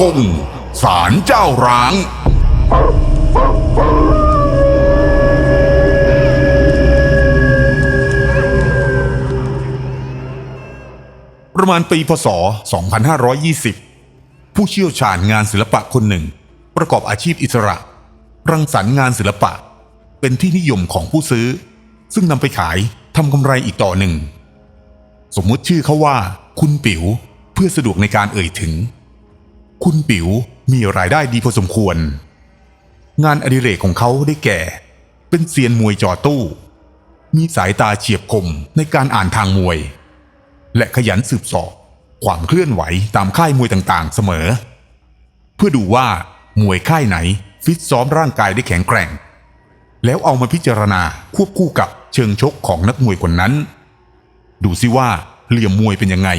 กงสารเจ้าร้าง ประมาณปีพศ 2520 ผู้เชี่ยวชาญงานศิลปะคนหนึ่ง ประกอบอาชีพอิสระ รังสรรค์งานศิลปะ เป็นที่นิยมของผู้ซื้อ ซึ่งนำไปขายทำกำไรอีกต่อหนึ่ง สมมุติชื่อเขาว่า คุณปิ๋วเพื่อสะดวกในการเอ่ยถึง คุณปิ๋วมีรายได้ดีพอสมควร งานอดิเรกของเขาได้แก่ เป็นเซียนมวยจ่อตู้ มีสายตาเฉียบคมในการอ่านทางมวย และขยันสืบสอบความเคลื่อนไหวตามค่ายมวยต่างๆ เสมอ เพื่อดูว่ามวยค่ายไหนฟิตซ้อมร่างกายได้แข็งแกร่ง แล้วเอามาพิจารณาควบคู่กับเชิงชกของนักมวยคนนั้น ดูสิว่าเหลี่ยมมวยเป็นยังไง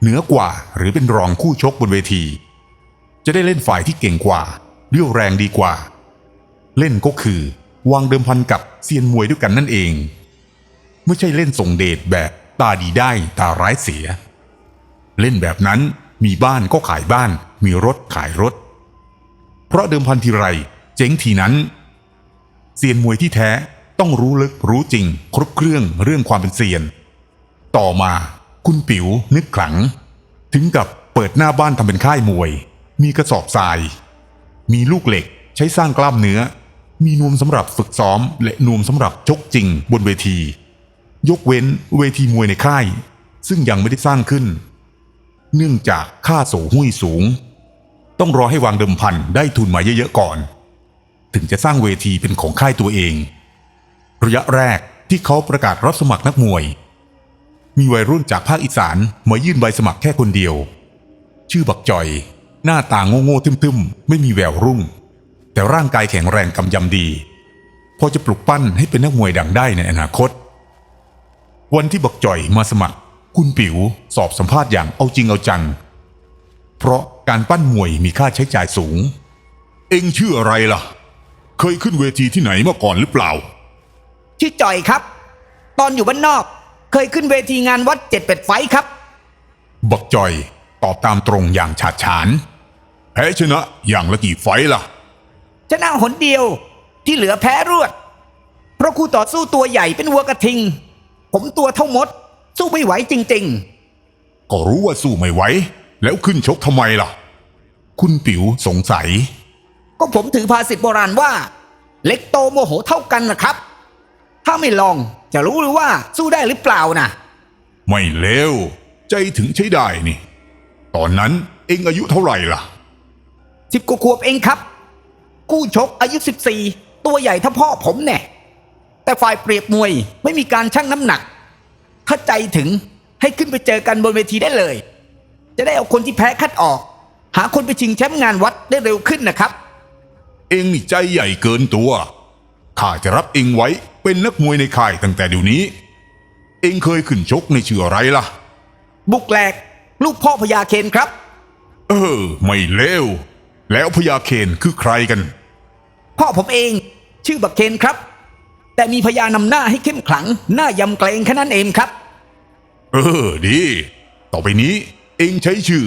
เหนือกว่าหรือเป็นรองคู่ชกบนเวที จะได้เล่นฝ่ายที่เก่งกว่าเรี่ยวแรงดีกว่า เล่นก็คือ วางเดิมพันกับเซียนมวยด้วยกันนั่นเอง ไม่ใช่เล่นส่งเดชแบบตาดีได้ตาร้ายเสีย เล่นแบบนั้นมีบ้านก็ขายบ้าน มีรถขายรถ เพราะเดิมพันทีไรเจ๊งทีนั้นเซียนมวยที่แท้ต้องรู้ลึกรู้จริง ครบเครื่องเรื่องความเป็นเซียน ต่อมาคุณปิ๋วนึกขลัง ถึงกับเปิดหน้าบ้านทำเป็นค่ายมวย มีกระสอบทราย มีลูกเหล็กใช้สร้างกล้ามเนื้อ มีนวมสำหรับฝึกซ้อม และนวมสำหรับชกจริงบนเวที ยกเว้นเวทีมวยในค่าย ซึ่งยังไม่ได้สร้างขึ้น เนื่องจากค่าโสหุ้ยสูง ต้องรอให้วางเดิมพันได้ทุนมาเยอะๆก่อน ถึงจะสร้างเวทีเป็นของค่ายตัวเอง ระยะแรกที่เขาประกาศรับสมัครนักมวย มีวัยรุ่นจากภาคอีสานมายื่นใบสมัครแค่คนเดียว ชื่อบักจอย หน้าตาโง่ๆทึมๆ ไม่มีแววรุ่ง แต่ร่างกายแข็งแรงกำยำดี พอจะปลุกปั้นให้เป็นนักมวยดังได้ในอนาคต วันที่บักจอยมาสมัคร คุณปิ๋วสอบสัมภาษณ์อย่างเอาจริงเอาจัง เพราะการปั้นมวยมีค่าใช้จ่ายสูง เอ็งชื่ออะไรล่ะ เคยขึ้นเวทีที่ไหนมาก่อนหรือเปล่า ชื่อจ่อยครับ ตอนอยู่บ้านนอก เคยขึ้นเวทีงานวัดเจ็ดเป็ดไฟท์ครับ บักจอยตอบตามตรงอย่างฉาดฉาน แพ้ชนะอย่างละกี่ไฟต์ล่ะ ชนะหนเดียวที่เหลือแพ้รวด เพราะคู่ต่อสู้ตัวใหญ่เป็นวัวกระทิง ผมตัวเท่ามด สู้ไม่ไหวจริง ก็รู้ว่าสู้ไม่ไหวแล้วขึ้นชกทำไมล่ะ คุณปิ๋วสงสัย ๆ ก็ผมถือภาษิตโบราณว่า เล็กโตโมโหเท่ากันนะครับ ถ้าไม่ลองจะรู้หรือว่าสู้ได้หรือเปล่านะไม่เลวใจถึงใช้ได้นี่ ตอนนั้นเอ็งอายุเท่าไหร่ล่ะ สิบกว่าขวบเองครับ กู้ชกอายุสิบสี่ตัวใหญ่เท่าพ่อผมแน่แต่ฝ่ายเปรียบมวยไม่มีการชั่งน้ำหนัก ถ้าใจถึงให้ขึ้นไปเจอกันบนเวทีได้เลย จะได้เอาคนที่แพ้คัดออก หาคนไปชิงแชมป์งานวัดได้เร็วขึ้นนะครับ เอ็งนี่ใจใหญ่เกินตัวข้าจะรับเอ็งไว้เป็นนักมวยในค่ายตั้งแต่เดี๋ยวนี้ เอ็งเคยขึ้นชกในชื่ออะไรล่ะ บุกแหลก ลูกพ่อพญาเคนครับ เออ ไม่เลว แล้วพญาเคนคือใครกัน พ่อผมเองชื่อบักเคนครับ แต่มีพญานำหน้าให้เข้มขลัง หน้ายำเกรงแค่นั้นเองครับ เออดี ต่อไปนี้เองใช้ชื่อ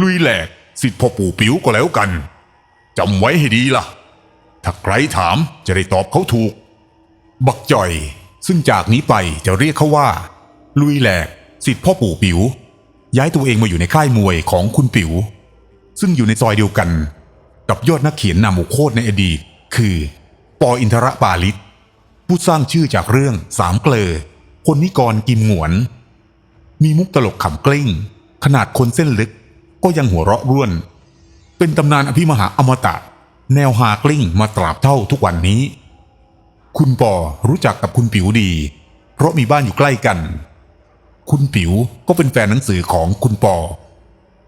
ลุยแหลกสิทธิพ่อปู่ปิ๋วก็แล้วกันจำไว้ให้ดีล่ะ ถ้าใครถามจะได้ตอบเขาถูก บักจ่อย ซึ่งจากนี้ไปจะเรียกเขาว่า ลุยแหลกสิทธิพ่อปู่ปิ๋วย้ายตัวเองมาอยู่ในค่ายมวยของคุณปิ๋ว ซึ่งอยู่ในซอยเดียวกัน กับยอดนักเขียนนามโคตรในอดีต คือ ปออินทรปาลิต ผู้สร้างชื่อจากเรื่องสามเกลอคนนิกรกิมหงวน มีมุกตลกขำกลิ้ง ขนาดคนเส้นลึกก็ยังหัวเราะร่วน เป็นตำนานอภิมหาอมตะ แนวฮากลิ้งมาตราบเท่าทุกวันนี้ คุณปอรู้จักกับคุณปิ๋วดี เพราะมีบ้านอยู่ใกล้กัน คุณปิ๋วก็เป็นแฟนหนังสือของคุณปอ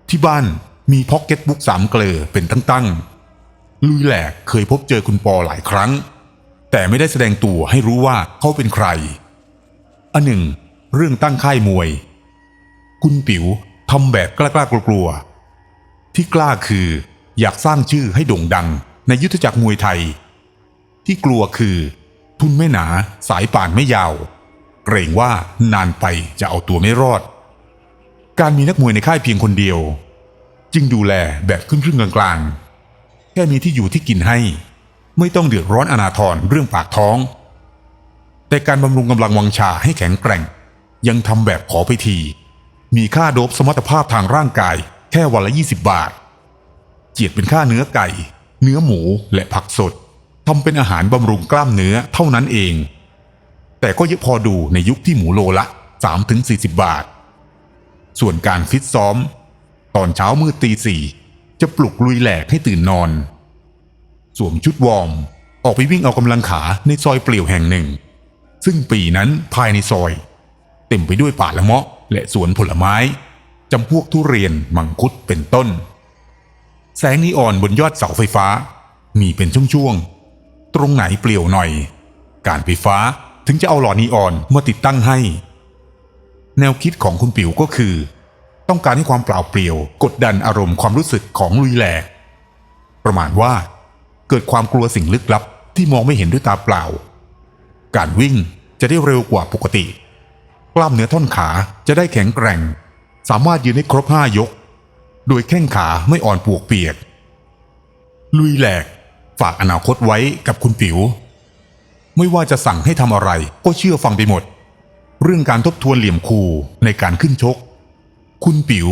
ที่บ้าน มีพ็อกเก็ตบุ๊กสามเกลอเป็นตั้งๆลุยแหลกเคยพบเจอคุณปอหลายครั้ง แต่ไม่ได้แสดงตัวให้รู้ว่าเขาเป็นใคร อันหนึ่ง เรื่องตั้งค่ายมวย คุณปิ๋วทำแบบกล้าๆกลัวๆที่กล้าคืออยากสร้างชื่อให้โด่งดังในยุทธจักรมวยไทย ที่กลัวคือ ทุนไม่หนาสายป่านไม่ยาว เกรงว่านานไปจะเอาตัวไม่รอด การมีนักมวยในค่ายเพียงคนเดียว จึงดูแลแบบครึ่งๆกลางๆ แค่มีที่อยู่ที่กินให้ ไม่ต้องเดือดร้อนอนาทรเรื่องปากท้อง แต่การบำรุงกำลังวังชาให้แข็งแกร่ง ยังทำแบบขอไปที มีค่าโดบสมรรถภาพทางร่างกาย แค่วันละ 20 บาท เจียดเป็นค่าเนื้อไก่ เนื้อหมูและผักสดทำเป็นอาหารบำรุงกล้ามเนื้อเท่านั้นเอง แต่ก็เยอะพอดูในยุคที่หมูโลละ 3-40 บาท ส่วนการฟิตซ้อม ตอนเช้ามืดตีสี่จะปลุกลุยแหลกให้ตื่นนอน สวมชุดวอร์ม ออกไปวิ่งเอากำลังขาในซอยเปลี่ยวแห่งหนึ่ง ซึ่งปีนั้นภายในซอย เต็มไปด้วยป่าละเมาะ และสวนผลไม้จำพวกทุเรียนมังคุดเป็นต้น แสงนีออนบนยอดเสาไฟฟ้า มีเป็นช่วงๆ ตรงไหนเปลี่ยวหน่อย การไฟฟ้าถึงจะเอาหลอดนีออนมาติดตั้งให้ แนวคิดของคุณปิ๋วก็คือ ต้องการให้ความเปล่าเปลี่ยว กดดันอารมณ์ความรู้สึกของลุยแหลกประมาณว่า เกิดความกลัวสิ่งลึกลับที่มองไม่เห็นด้วยตาเปล่า การวิ่งจะได้เร็วกว่าปกติ กล้ามเนื้อท่อนขาจะได้แข็งแกร่ง สามารถยืนได้ครบห้ายก โดยแข้งขาไม่อ่อนปวกเปียก ลุยแหลก ฝากอนาคตไว้กับคุณปิ๋ว ไม่ว่าจะสั่งให้ทำอะไรก็เชื่อฟังไปหมด เรื่องการทบทวนเหลี่ยมคูในการขึ้นชก คุณปิ๋ว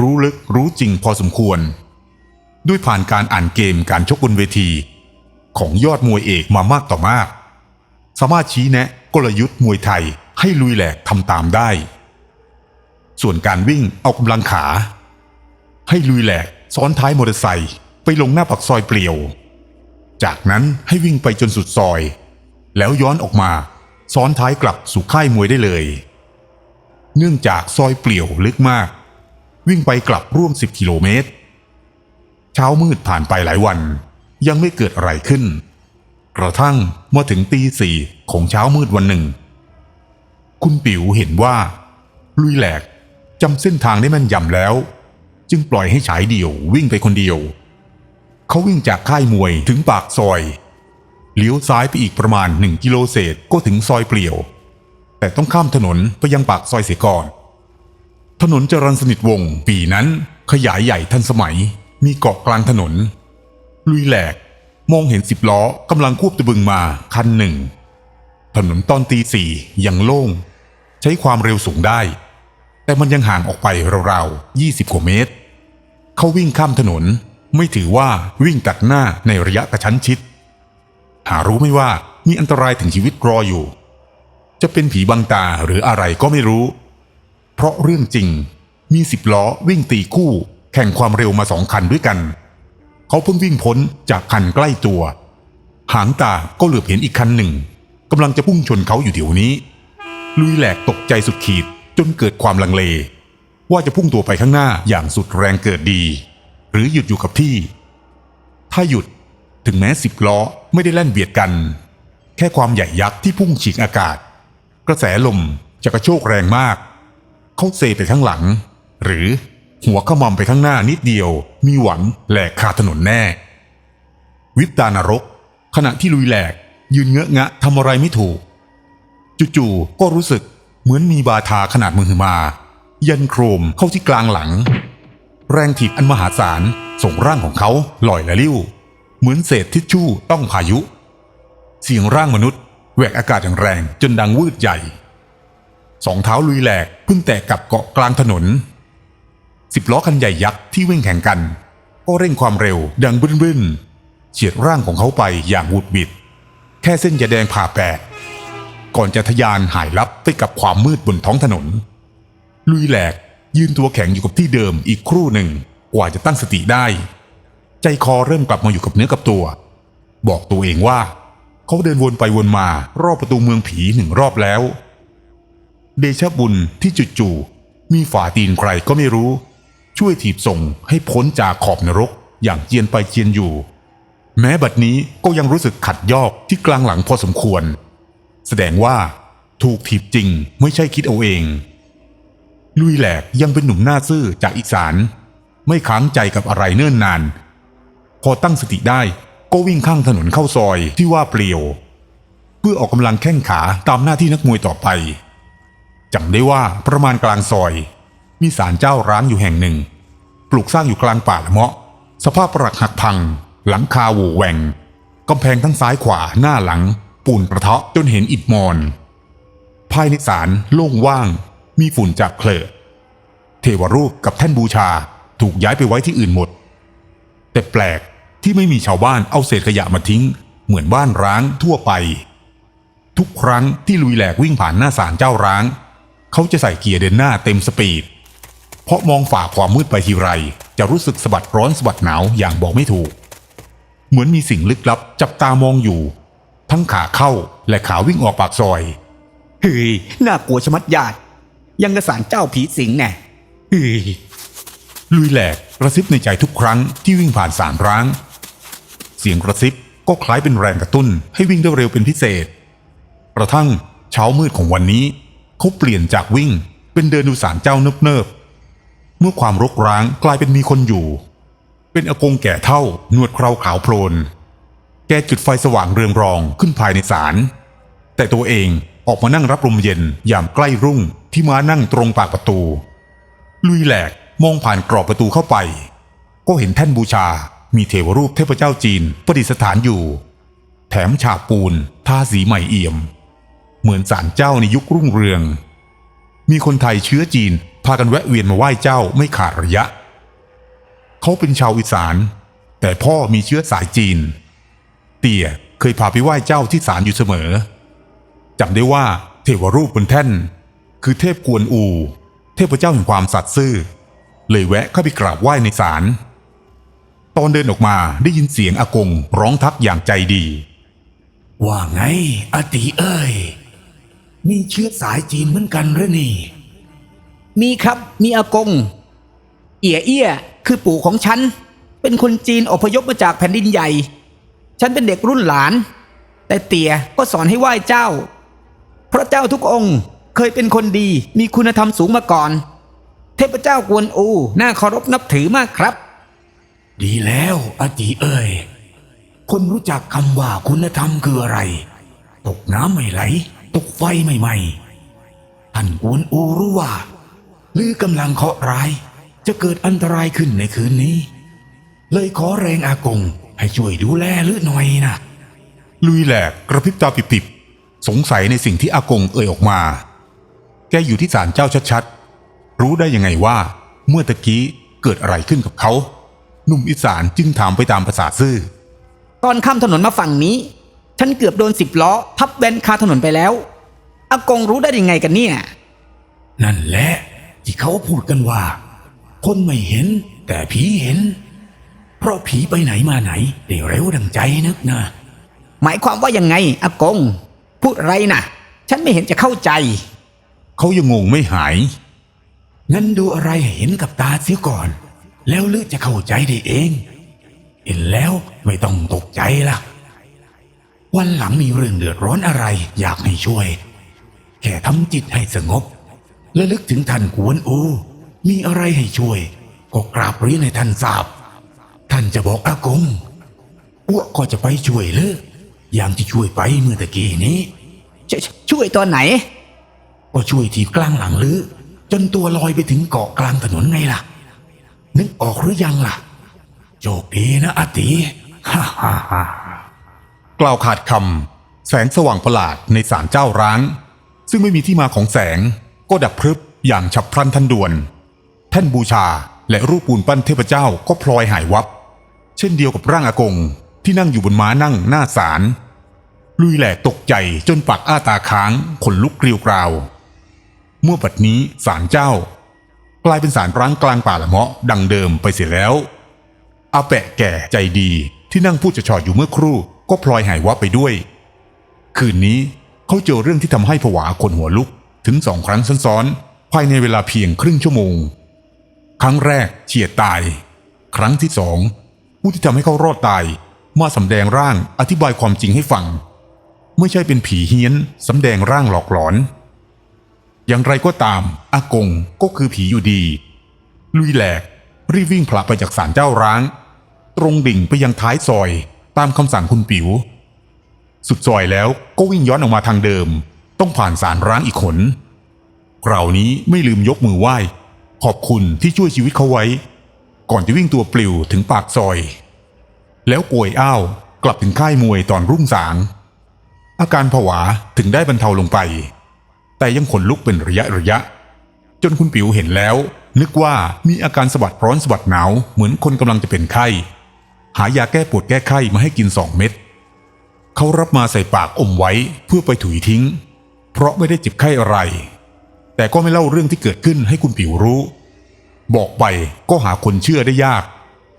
รู้ลึกรู้จริงพอสมควร ด้วยผ่านการอ่านเกมการชกบนเวที ของยอดมวยเอกมามากต่อมาก สามารถชี้แนะกลยุทธ์มวยไทยให้ลุยแหลกทำตามได้ ส่วนการวิ่งเอากำลังขา ให้ลุยแหลกซ้อนท้ายมอเตอร์ไซค์ไปลงหน้าปักซอยเปลี่ยว จากนั้นให้วิ่งไปจนสุดซอย แล้วย้อนออกมาซ้อนท้ายกลับสู่ค่ายมวยได้เลย เนื่องจากซอยเปลี่ยวลึกมาก วิ่งไปกลับร่วม 10 กิโลเมตร เช้ามืดผ่านไปหลายวัน ยังไม่เกิดอะไรขึ้น กระทั่งเมื่อถึงตีสี่ของเช้ามืดวันหนึ่ง คุณปิ๋วเห็นว่า ลุยแหลกจำเส้นทางได้แม่นยำแล้ว จึงปล่อยให้ฉายเดี่ยววิ่งไปคนเดียว เขาวิ่งจากค่ายมวยถึงปากซอยเลี้ยวซ้ายไปอีกประมาณหนึ่งกิโลเศษก็ถึงซอยเปลี่ยว แต่ต้องข้ามถนนไปยังปากซอยเสียก่อน ถนนจรัญสนิทวงปีนั้นขยายใหญ่ทันสมัย มีเกาะกลางถนน ลุยแหลก มองเห็นสิบล้อกำลังควบตะบึงมาคันหนึ่ง ถนนตอนตีสี่ยังโล่ง ใช้ความเร็วสูงได้ แต่มันยังห่างออกไปราวๆ20กว่าเมตร เขาวิ่งข้ามถนนไม่ถือว่าวิ่งตัดหน้าในระยะกระชั้นชิด หารู้ไม่ว่ามีอันตรายถึงชีวิตรออยู่ จะเป็นผีบังตาหรืออะไรก็ไม่รู้ เพราะเรื่องจริง มีสิบล้อวิ่งตีคู่ แข่งความเร็วมาสองคันด้วยกัน เขาเพิ่งวิ่งพ้นจากคันใกล้ตัว หางตาก็เหลือบเห็นอีกคันหนึ่งกำลังจะพุ่งชนเขาอยู่เดี๋ยวนี้ ลุยแหลกตกใจสุดขีดจนเกิดความลังเล ว่าจะพุ่งตัวไปข้างหน้าอย่างสุดแรงเกิดดี หรือหยุดอยู่กับที่ ถ้าหยุดถึงแม้สิบล้อไม่ได้แล่นเบียดกัน แค่ความใหญ่ยักษ์ที่พุ่งฉีกอากาศ กระแสลมจะกระโชกแรงมาก เขาเซไปข้างหลัง หรือหัวขมำไปข้างหน้านิดเดียว มีหวังแหลกคาถนนแน่ วิบตานรก ขณะที่ลุยแหลก ยืนเงอะงะทำอะไรไม่ถูก จู่ๆก็รู้สึกเหมือนมีบาทาขนาดมือมา ยันโครมเข้าที่กลางหลัง แรงถีบอันมหาศาลส่งร่างของเขาลอยละลิ้ว เหมือนเศษทิชชู่ต้องพายุ เสียงร่างมนุษย์ แหวกอากาศอย่างแรงจนดังวืดใหญ่ สองเท้าลุยแหลกพิ่งแตะกับเกาะกลางถนน สิบล้อคันใหญ่ยักษ์ที่วิ่งแข่งกัน ก็เร่งความเร็วดังบึ้นบึ้นๆเฉียดร่างของเขาไปอย่างหวุดบิด แค่เส้นยาแดงผ่าแปดก่อนจะทะยานหายลับไปกับความมืดบนท้องถนน ลุยแหลกยืนตัวแข็งอยู่กับที่เดิมอีกครู่หนึ่งกว่าจะตั้งสติได้ ใจคอเริ่มกลับมาอยู่กับเนื้อกับตัว บอกตัวเองว่า เขาเดินวนไปวนมารอบประตูเมืองผีหนึ่งรอบแล้ว เดชะบุญที่จู่ๆมีฝ่าตีนใครก็ไม่รู้ ช่วยถีบส่งให้พ้นจากขอบนรกอย่างเจียนไปเจียนอยู่ แม้บัดนี้ก็ยังรู้สึกขัดยอกที่กลางหลังพอสมควร แสดงว่าถูกถีบจริงไม่ใช่คิดเอาเอง ลุยแหลกยังเป็นหนุ่มหน้าซื่อจากอีสาน ไม่ค้างใจกับอะไรเนิ่นนาน พอตั้งสติได้ ก็วิ่งข้างถนนเข้าซอยที่ว่าเปลี่ยว เพื่อออกกำลังแข้งขาตามหน้าที่นักมวยต่อไปจำได้ว่าประมาณกลางซอย มีศาลเจ้าร้างอยู่แห่งหนึ่ง ปลูกสร้างอยู่กลางป่าละเมาะ สภาพปรักหักพัง หลังคาโหวแหว่งกำแพงทั้งซ้ายขวาหน้าหลัง ปูนกระเทาะจนเห็นอิฐมอน ภายในศาลโล่งว่าง มีฝุ่นจากเคลอเทวรูปกับแท่นบูชาถูกย้ายไปไว้ที่อื่นหมด แต่แปลก ที่ไม่มีชาวบ้านเอาเศษขยะมาทิ้ง เหมือนบ้านร้างทั่วไป ทุกครั้งที่ลุยแหลกวิ่งผ่านหน้าศาลเจ้าร้าง เขาจะใส่เกียร์เดินหน้าเต็มสปีด เพราะมองฝ่าความมืดไปทีไร จะรู้สึกสะบัดร้อนสะบัดหนาวอย่างบอกไม่ถูก เหมือนมีสิ่งลึกลับจับตามองอยู่ ทั้งขาเข้าและขาวิ่งออกปากซอยเฮ้ยน่ากลัวชะมัดญาติยังกระสานเจ้าผีสิงแน่เฮ้ยลุยแหลกกระซิบในใจทุกครั้งที่วิ่งผ่านสารร้างเสียงกระซิบก็คล้ายเป็นแรงกระตุ้นให้วิ่งได้เร็วเป็นพิเศษ กระทั่งเช้ามืดของวันนี้เขาเปลี่ยนจากวิ่งเป็นเดินดูสารเจ้าเนิบๆ เมื่อความรกร้างกลายเป็นมีคนอยู่ เป็นอากงแก่เท่าหนวดเคราขาวโพลน แกจุดไฟสว่างเรืองรองขึ้นภายในศาล แต่ตัวเองออกมานั่งรับลมเย็นยามใกล้รุ่งที่ม้านั่งตรงปากประตู ลุยแหลกมองผ่านกรอบประตูเข้าไป ก็เห็นแท่นบูชา มีเทวรูปเทพเจ้าจีนประดิษฐานอยู่ แถมฉาบปูนทาสีใหม่เอี่ยม เหมือนศาลเจ้าในยุครุ่งเรือง มีคนไทยเชื้อจีนพากันแวะเวียนมาไหว้เจ้าไม่ขาดระยะ เขาเป็นชาวอีสาน แต่พ่อมีเชื้อสายจีน เตี่ยเคยพาไปไหว้เจ้าที่ศาลอยู่เสมอจำได้ว่าเทวรูปบนแท่น คือเทพกวนอู เทพเจ้าแห่งความสัตย์ซื่อ เลยแวะเข้าไปกราบไหว้ในศาล ตอนเดินออกมาได้ยินเสียงอากงร้องทักอย่างใจดี ว่าไงอาติเอ้ย มีเชื้อสายจีนเหมือนกันหรือนี่ มีครับมีอากง เอี่ยเอี้ย คือปู่ของฉัน เป็นคนจีนอพยพมาจากแผ่นดินใหญ่ ฉันเป็นเด็กรุ่นหลาน แต่เตี่ยก็สอนให้ไหว้เจ้า พระเจ้าทุกองค์เคยเป็นคนดีมีคุณธรรมสูงมาก่อน เทพเจ้ากวนอู น่าเคารพนับถือมากครับ ดีแล้วอติเอ้ยคนรู้จักคำว่าคุณธรรมคืออะไร ตกน้ำไม่ไหล ตกไฟไม่ไหม้ท่านกวนอูรู้ว่าหรือกำลังเคาะร้าย จะเกิดอันตรายขึ้นในคืนนี้ เลยขอแรงอากงให้ช่วยดูแลหรือหน่อยนะลุยแหลกกระพริบตาปิบๆสงสัยในสิ่งที่อากงเอ่ยออกมา แกอยู่ที่ศาลเจ้าชัดๆ รู้ได้ยังไงว่า เมื่อตะกี้เกิดอะไรขึ้นกับเขา หนุ่มอีสานจึงถามไปตามภาษาซื่อ ตอนข้ามถนนมาฝั่งนี้ ฉันเกือบโดนสิบล้อทับแบนคาถนนไปแล้วอากงรู้ได้ยังไงกันเนี่ย นั่นแหละที่เขาพูดกันว่า คนไม่เห็นแต่ผีเห็น เพราะผีไปไหนมาไหนได้เร็วดังใจนึกนะ หมายความว่ายังไงอากง พูดอะไรนะฉันไม่เห็นจะเข้าใจ เขายังงงไม่หาย งั้นดูอะไรให้เห็นกับตาเสียก่อน แล้วลึกจะเข้าใจได้เอง เห็นแล้วไม่ต้องตกใจล่ะวันหลังมีเรื่องเดือดร้อนอะไรอยากให้ช่วย แค่ทำจิตให้สงบ และลึกถึงท่านกวนอู มีอะไรให้ช่วย ก็กราบเรียนให้ท่านทราบ ท่านจะบอกอากงอ้วกก็จะไปช่วยเลยอย่างที่ช่วยไปเมื่อตะกี้นี้ชชช่วยตอนไหน ก็ช่วยทีบกลางหลังลือจนตัวลอยไปถึงเกาะกลางถนนไงล่ะ นึกออกหรือยังล่ะ โชคดีนะอาติฮ่าฮ่าฮ่ากล่าวขาดคำแสงสว่างประหลาดในศาลเจ้าร้าง ซึ่งไม่มีที่มาของแสงก็ดับพรึบอย่างฉับพลันทันด่วน แท่นบูชาและรูปปูนปั้นเทพเจ้าก็พลอยหายวับ เช่นเดียวกับร่างอากงที่นั่งอยู่บนม้านั่งหน้าศาลลุยแหลกตกใจจนปากอ้าตาค้างขนลุกเกลียวกราวเมื่อบัดนี้ศาลเจ้า กลายเป็นศาลร้างกลางป่าละเมาะดังเดิมไปเสียแล้ว อาแปะแก่ใจดีที่นั่งพูดจะชอดอยู่เมื่อครู่ ก็พลอยหายวับไปด้วย คืนนี้เขาเจอเรื่องที่ทำให้ผวาคนหัวลุกถึงสองครั้งซ้อนๆ ภายในเวลาเพียงครึ่งชั่วโมง ครั้งแรกเฉียดตาย ครั้งที่สองผู้ที่ทำให้เขารอดตาย มาสำแดงร่างอธิบายความจริงให้ฟัง ไม่ใช่เป็นผีเฮี้ยนสำแดงร่างหลอกหลอน อย่างไรก็ตาม อากงก็คือผีอยู่ดี ลุยแหลก รีบวิ่งผละไปจากศาลเจ้าร้าง ตรงดิ่งไปยังท้ายซอยตามคำสั่งคุณปิ๋ว สุดซอยแล้วก็วิ่งย้อนออกมาทางเดิม ต้องผ่านศาลร้างอีกขนคราวนี้ไม่ลืมยกมือไหว้ ขอบคุณที่ช่วยชีวิตเขาไว้ ก่อนจะวิ่งตัวปลิวถึงปากซอย แล้วป่วยอ้าวกลับถึงค่ายมวยตอนรุ่งสาง อาการผวาถึงได้บรรเทาลงไป แต่ยังขนลุกเป็นระยะระยะ จนคุณปิ๋วเห็นแล้ว นึกว่ามีอาการสะบัดร้อนสะบัดหนาวเหมือนคนกำลังจะเป็นไข้ หายาแก้ปวดแก้ไข้มาให้กินสองเม็ดเขารับมาใส่ปากอมไว้เพื่อไปถุยทิ้ง เพราะไม่ได้เจ็บไข้อะไร แต่ก็ไม่เล่าเรื่องที่เกิดขึ้นให้คุณปิ๋วรู้ บอกไปก็หาคนเชื่อได้ยาก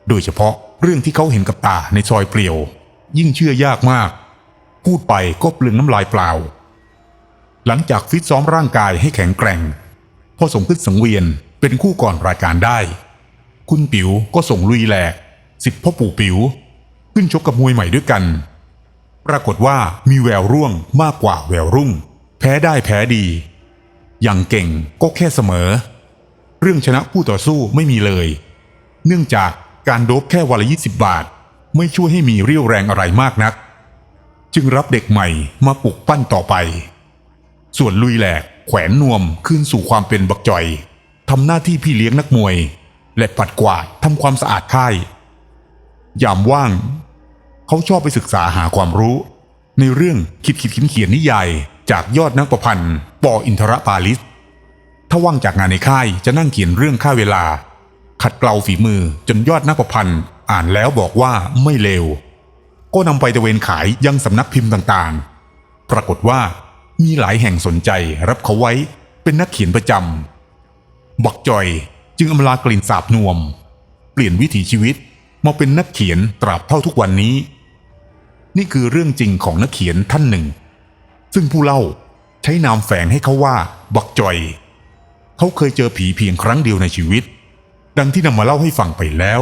โดยเฉพาะเรื่องที่เขาเห็นกับตาในซอยเปลี่ยว ยิ่งเชื่อยากมาก พูดไปก็เปลืองน้ำลายเปล่า หลังจากฟิตซ้อมร่างกายให้แข็งแกร่ง พอส่งขึ้นสังเวียนเป็นคู่ก่อนรายการได้ คุณปิ๋วก็ส่งลุยแหลกสิทธิพ่อปู่ปิ๋วขึ้นชกกับมวยใหม่ด้วยกัน ปรากฏว่ามีแววร่วงมากกว่าแววรุ่ง แพ้ได้แพ้ดี อย่างเก่งก็แค่เสมอ เรื่องชนะผู้ต่อสู้ไม่มีเลย เนื่องจากการโดบแค่วันละ20บาท ไม่ช่วยให้มีเรี่ยวแรงอะไรมากนัก จึงรับเด็กใหม่มาปลุกปั้นต่อไป ส่วนลุยแหลก แขวนนวมขึ้นสู่ความเป็นบักจอยทำหน้าที่พี่เลี้ยงนักมวย และปัดกวาดทำความสะอาดค่าย ยามว่าง เขาชอบไปศึกษาหาความรู้ ในเรื่องคิดคิดเขียนเขียนนิยาย จากยอดนักประพันธ์ปออินทรปาลิสถ้าว่างจากงานในค่ายจะนั่งเขียนเรื่องค่าเวลา ขัดเกลาฝีมือจนยอดนักประพันธ์อ่านแล้วบอกว่าไม่เลวก็นำไปตะเวนขายยังสำนักพิมพ์ต่างๆ ปรากฏว่า มีหลายแห่งสนใจรับเขาไว้เป็นนักเขียนประจำบักจอยจึงอำลากลิ่นสาบนวม เปลี่ยนวิถีชีวิตมาเป็นนักเขียนตราบเท่าทุกวันนี้ นี่คือเรื่องจริงของนักเขียนท่านหนึ่ง ซึ่งผู้เล่าใช้นามแฝงให้เขาว่า บักจอย เขาเคยเจอผีเพียงครั้งเดียวในชีวิต ดังที่นำมาเล่าให้ฟังไปแล้ว